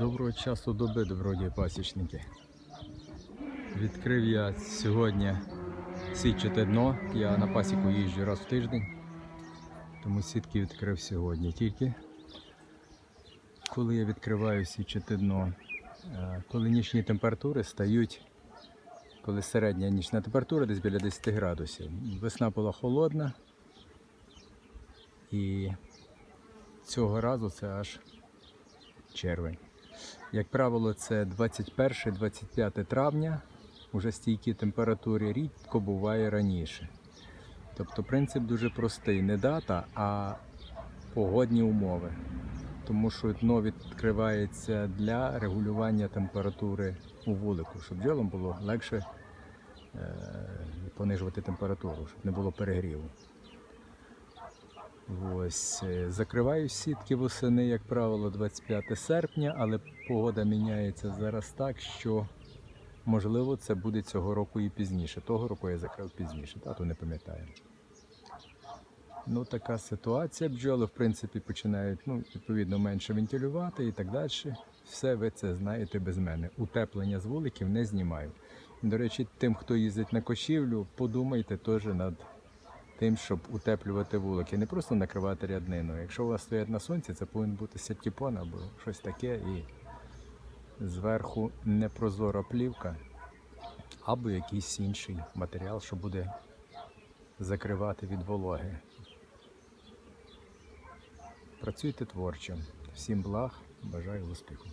Доброго часу доби, добродії пасічники. Відкрив я сьогодні сітчате дно. Я на пасіку їжджу раз в тиждень, тому сітки відкрив сьогодні тільки. Коли я відкриваю сітчате дно, е, коли нічні температури стають, коли середня нічна температура десь біля 10 градусів. Весна була холодна і цього разу це аж червень. Як правило, це 21-25 травня, уже стійкі температури рідко буває раніше. Тобто принцип дуже простий, не дата, а погодні умови. Тому що дно відкривається для регулювання температури у вулику, щоб бджолам було легше е, понижувати температуру, щоб не було перегріву. Ось, е, закриваю сітки восени, як правило, 25 серпня, але погода міняється зараз так, що можливо це буде цього року і пізніше. Того року я закрив пізніше, тату не пам'ятаю. Ну, така ситуація. Бджоли, в принципі, починають ну, відповідно менше вентилювати і так далі. Все ви це знаєте без мене. Утеплення з вуликів не знімаю. До речі, тим, хто їздить на кочівлю, подумайте теж над тим, щоб утеплювати вулики, не просто накривати ряднину. Якщо у вас стоять на сонці, це повинен бути септіпон або щось таке, і зверху непрозора плівка, або якийсь інший матеріал, що буде закривати від вологи. Працюйте творчо. Всім благ, бажаю успіху.